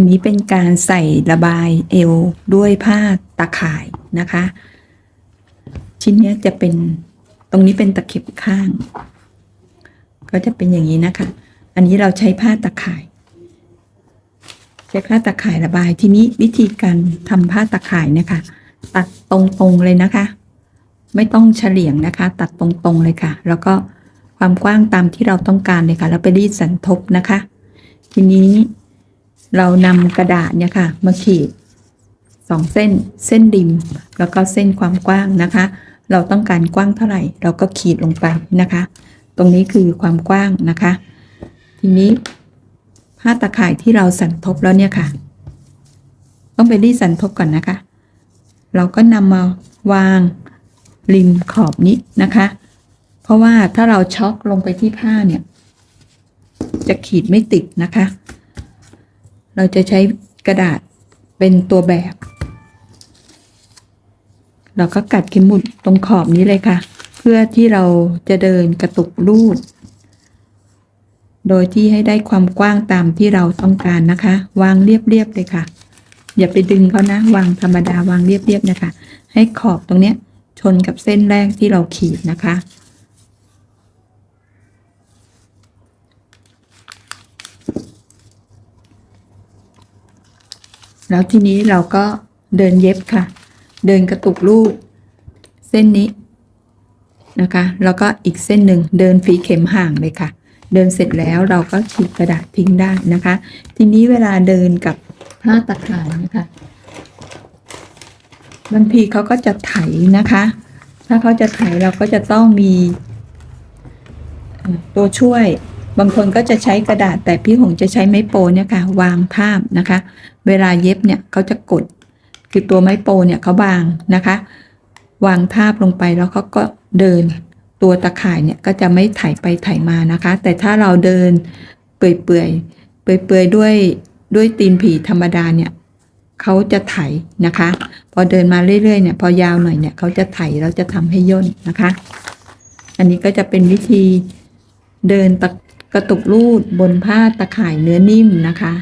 นนี้เป็นการใส่ระบายเอวด้วยผ้าตะข่ายนะคะ ชิ้นนี้จะเป็นตรงนี้เป็นตะเข็บข้าง ก็จะเป็นอย่างนี้นะคะ อันนี้เราใช้ผ้าตะข่าย ใช้ผ้าตะข่ายระบาย ทีนี้วิธีการทำผ้าตะข่ายนะคะ ตัดตรงๆเลยนะคะ ไม่ต้องเฉลี่ยงนะคะ ตัดตรงๆเลยค่ะ แล้วก็ความกว้างตามที่เราต้องการเลยค่ะ แล้วไปรีดสันทบนะคะ ทีนี้ เรานำกระดาษเนี่ยค่ะ มาขีดสองเส้นเส้นริม แล้วก็เส้นความกว้างนะคะ เราต้องการกว้างเท่าไหร่ เราก็ขีดลงไปนะคะ ตรงนี้คือความกว้างนะคะ ทีนี้ผ้าตะข่ายที่เราสันทบแล้วเนี่ยค่ะ ต้องไปรีดสันทบก่อนนะคะ เราก็นำมาวางริมขอบนี้นะคะ เพราะว่าถ้าเราช็อกลงไปที่ผ้าเนี่ย จะขีดไม่ติดนะคะ เราจะใช้กระดาษเป็นตัวแบบ เราก็กัดเข็มหมุดตรงขอบนี้เลยค่ะ เพื่อที่เราจะเดินกระตุกรูด โดยที่ให้ได้ความกว้างตามที่เราต้องการนะคะ วางเรียบๆเลยค่ะ อย่าไปดึงเขานะ วางธรรมดาวางเรียบๆนะคะ ให้ขอบตรงเนี้ยชนกับเส้นแรกที่เราขีดนะคะ แล้วทีนี้เราก็เดินเย็บค่ะ เดินกระตุกลูก เส้นนี้นะคะ แล้วก็อีกเส้นหนึ่งเดินฝีเข็มห่างเลยค่ะ เดินเสร็จแล้วเราก็ฉีกกระดาษทิ้งได้นะคะ ทีนี้เวลาเดินกับผ้าตะข่ายนะคะบางทีเขาก็จะไถนะคะ ถ้าเขาจะไถเราก็จะต้องมีตัวช่วย บางคนก็จะใช้กระดาษแต่พี่หงจะใช้ไม้โปเนี่ยค่ะ วางทาบนะคะ เวลาเย็บเนี่ยเขาจะกด คือตัวไม้โปเนี่ยเขาบางนะคะ วางทาบลงไปแล้วเขาก็เดิน ตัวตะข่ายเนี่ยก็จะไม่ไถไปไถมานะคะ แต่ถ้าเราเดินเปื่อยเปื่อยเปื่อยเปื่อยๆด้วยด้วยตีนผีธรรมดาเนี่ยเขาจะไถนะคะ พอเดินมาเรื่อยๆเนี่ยพอยาวหน่อยเนี่ยเขาจะไถแล้วจะทำให้ย่นนะคะ อันนี้ก็จะเป็นวิธีเดินตะ กระตุกลูดบนผ้าตะข่ายเนื้อนิ่มนะคะ